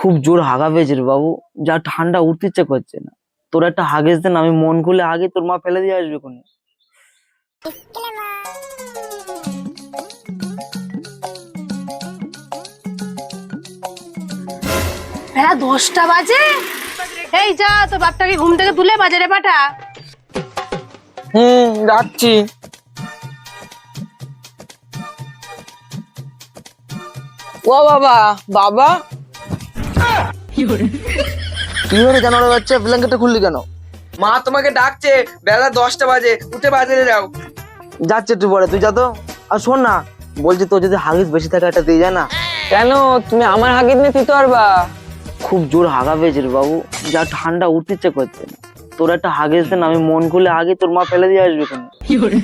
খুব জোর হাগা পেয়েছে রে বাবু। যা ঠান্ডা উঠতে ইচ্ছে করছে না। তোর একটা হাগেস দেন আমি মন খুলে আগে তোর মা ফেলে দিয়ে আসবে কোনে? বেলা দশটা বাজে? এই যা তো বাপটাকে ঘুম থেকে তুলে বাজারে পাঠা। হুম যাচ্ছি। ও বাবা বাবা। কি হলো কেন বাচ্চা ব্ল্যাঙ্কেটটা খুললি কেন? মা তোমাকে ডাকছে বেলা দশটা বাজে উঠে বাজারে যাও। যাচ্ছে একটু পরে তুই যা তো। আর শোন না বলছি তোর যদি হাগিস বেশি থাকে একটা দিয়ে যায় না। কেন? তুমি আমার হাগিদ নিয়ে দিতে পারবা খুব জোর হাগা পেয়েছে রে বাবু। যা ঠান্ডা উঠতে ইচ্ছে করছে। তোর একটা হাগেস দেন আমি মন খুলে আগে তোর মা ফেলে দিয়ে আসবে কোনে?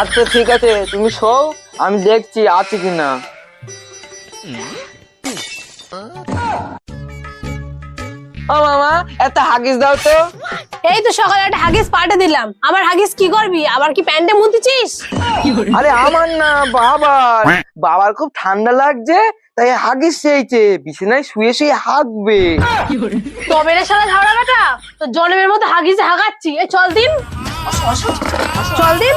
আচ্ছা ঠিক আছে তুমি শোও আমি দেখছি আছে কিনা। ও মামা একটা হাগিস দাও তো। এই তো সকালে একটা হাগিস দিলাম। আমার হাগিস কি করবি? আবার কি প্যান্টে মুতেছিস আরে আমার না বাবার। বাবার খুব ঠান্ডা লাগছে তাই হাগিস চেয়েছে বিছানায় শুয়ে শুয়ে হাগবে। তবে রে শালা ঝাড়া বেটা? তো জন্মের মতো হাগিসে হাগাচ্ছি। এই চল দিন। চল দিন।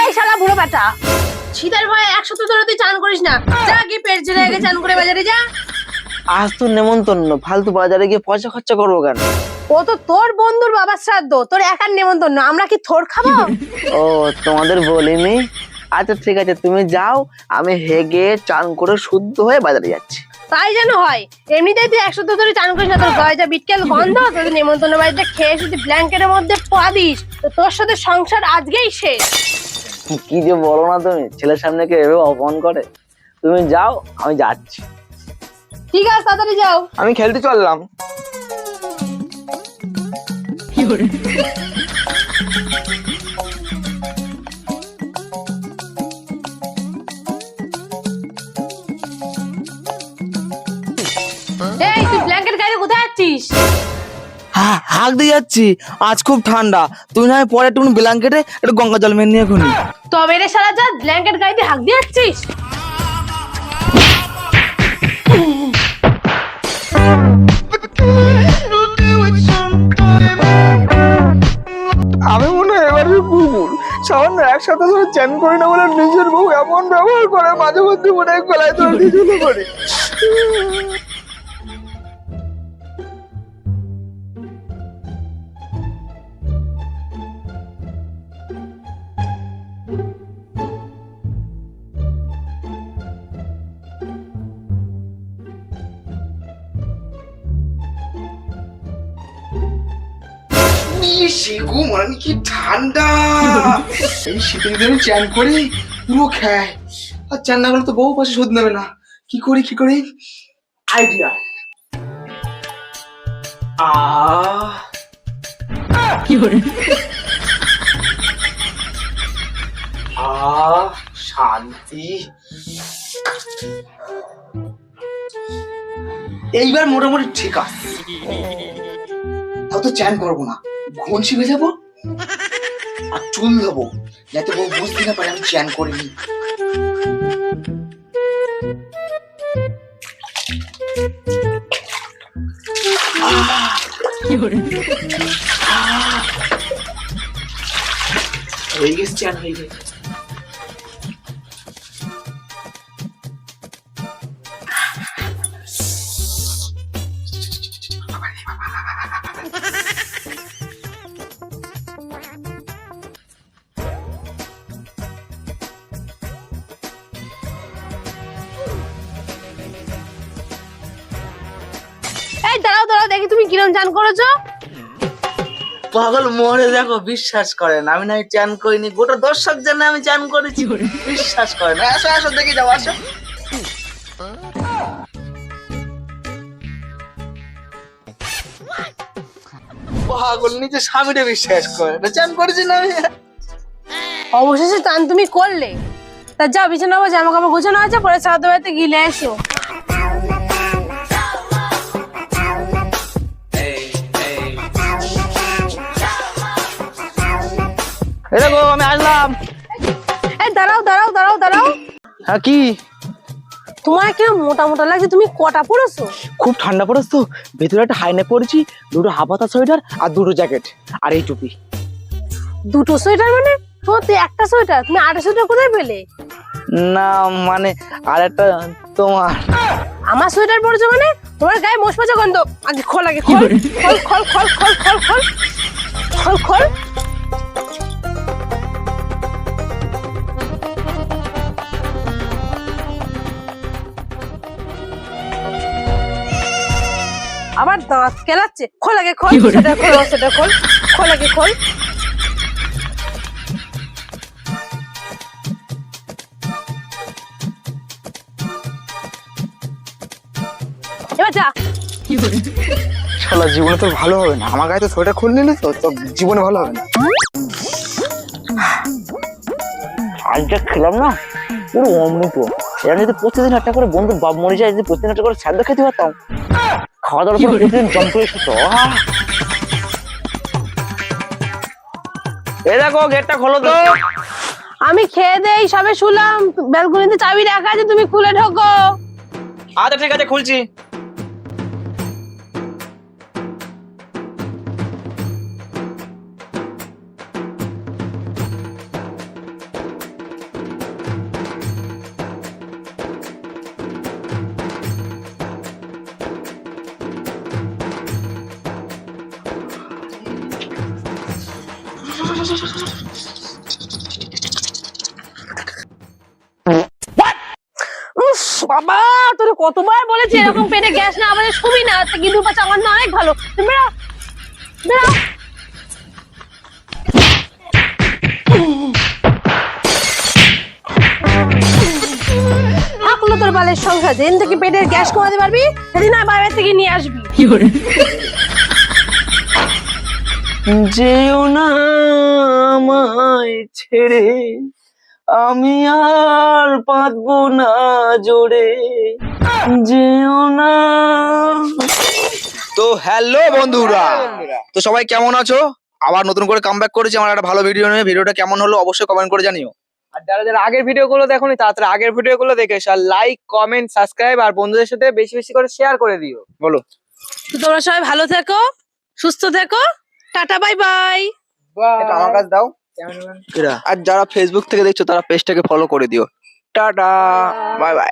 এই শালা বুড়ো বেটা। শীতের ভয়ে এক সপ্তাহ ধরে তুই চান করিস না। যা গিয়ে পেট ছেড়ে আগে চান করে বাজারে যা। আজ তো নেমন্তন্ন ফালতু বাজারে গিয়ে পয়সা খরচা করব কেন? ও তো তোর বন্ধুর বাবার শ্রাদ্ধ তোর একার নেমন্তন্ন আমরা কি থোর খাব? ও তোমাদের বলিনি? আচ্ছা ঠিক আছে তুমি যাও আমি হেগে চান করে শুদ্ধ হয়ে বাজারে যাচ্ছি। তাই যেন হয় এমনিতেই তুই এক সপ্তাহ ধরে চান করিস না তোর গায়ে যা বিটকেল গন্ধ তোর নেমন্তন্ন বাড়িতে খেয়ে শুধু ব্ল্যাঙ্কেটের মধ্যে পা দিস তো তোর সাথে সংসার আজকেই শেষ। কি যে বলো না তুমি? ছেলের সামনে কে এভাবে অপমান করে? তুমি যাও আমি যাচ্ছি। ঠিক আছে তাড়াতাড়ি যাও। আমি খেলতে চললাম। এই হাঁক দিয়ে যাচ্ছি। আজ খুব ঠান্ডা। তুমি না হয় পরে একটু ব্ল্যাঙ্কেটে একটু গঙ্গা জল মেরে নিয়ে এখনই। তবে রে সারা যা ব্ল্যাঙ্কেট গায়ে দিয়ে হাঁক দিয়ে যাচ্ছিস? আমি মনে হয় এবারে কুকুর। সামান্য এক সপ্তাহ ধরে চ্যান করি না বলে নিজের বউ এমন ব্যবহার করে মাঝে মধ্যে মনে হয় গলায় ধরে দিয়ে মানে কি ঠান্ডা। এই শীতের দিনে চ্যান করি পুরো খায়। আর চ্যান না করলে তো বউ পাশে শোধ নেবে না। কি করি কি করি? আইডিয়া। আহ শান্তি। এইবার মোটামুটি ঠিক আছে। চ্যান করব না। ঘনসি ভেজাবো আর চুল ধাবো, যাতে বউ বুঝতে না পারে আমি চ্যান করিনি। হয়ে গেছে, চ্যান হয়ে গেছে। দাঁড়াও তুমি কিরম চান করেছ? পাগল মরে দেখো বিশ্বাস করে না। আমি না চান করিনি। গোটা দর্শক জানে আমি চান করেছি। বিশ্বাস করে না। আসো আসো দেখি যাও আসো। পাগল নিজে স্বামীরে বিশ্বাস করে না। চ্যান করেছি না আমি। অবশেষে চান তুমি করলে। তা যা বিছানা জামা কাপড় গোছানো আছে পরে শ্রাদ্ধ বাড়িতে গিলে এসো দেখো আমি আসলাম। এই দাঁড়াও দাঁড়াও দাঁড়াও দাঁড়াও। হ্যাঁ কি? তোমার কি মোটা মোটা লাগছে? তুমি কটা পড়েছো খুব ঠান্ডা পড়েছে তো ভেতরে একটা হাইনে পরেছি দুটো হাফাতা সোয়েটার আর দুটো জ্যাকেট আর এই টুপি। দুটো সোয়েটার মানে? তোমার তো একটা সোয়েটার তুমি আটা সোয়েটার কোথায় পেলে? না মানে আর একটা তোমার। আমার সোয়েটার পরেছো মানে? তোমার গায়ে পচা গন্ধ। আগে খোল আগে খোল। খোল খোল খোল খোল খোল খোল খোল। খোল আবার দাঁত কেলাচ্ছে। খোল আগে খোল সেটা খোল সেটা খোল। খোল আগে খোল। এবার যা। শালা জীবনে তো ভালো হবে না। আমার গায়ে তো সোয়েটার খুলে নিলে তো তো জীবনে ভালো হবে না। আজকে খেলাম না পুরো অমৃত। এরা যদি প্রতিদিন একটা করে বন্ধু বাপ মরে যায় যদি প্রতিদিন একটা করে স্যাদ্দ খেতে পারতাম খাওয়া দাওয়ার পর প্রতিদিন জম এসেছ? এ দেখো গেটটা খোলো তো। আমি খেয়ে দেই সবে শুলাম। ব্যালকনিতে চাবি রাখা আছে তুমি খুলে ঢোকো। আচ্ছা ঠিক আছে খুলছি। বাবা, তোর কতবার বলেছি এরকম পেটে গ্যাস না, আমাদের শুবি না কিন্তু পাচ্ছে আমার না, অনেক ভালো। তোর বালের সংসার যেদিন থেকে পেটের গ্যাস কমাতে পারবি, সেদিন আর থেকে নিয়ে আসবি। যেও না আমায় ছেড়ে আমি আর পাতবো না জোরে। যেও না। তো হ্যালো বন্ধুরা তো সবাই কেমন আছো? আবার নতুন করে কামব্যাক করেছি আমার একটা ভালো ভিডিও নিয়ে। ভিডিওটা কেমন হলো অবশ্যই কমেন্ট করে জানিও। আর যারা যারা আগের ভিডিও গুলো দেখোনি তাড়াতাড়ি আগের ভিডিও গুলো দেখে এসো আর লাইক কমেন্ট সাবস্ক্রাইব আর বন্ধুদের সাথে বেশি বেশি করে শেয়ার করে দিও। বলো। তোমরা সবাই ভালো থেকো সুস্থ থেকো। Tata bye bye. এটা আমার কাছে দাও। আর যারা ফেসবুক থেকে দেখছ তারা পেজটাকে ফলো করে দিও। টাটা। Bye bye.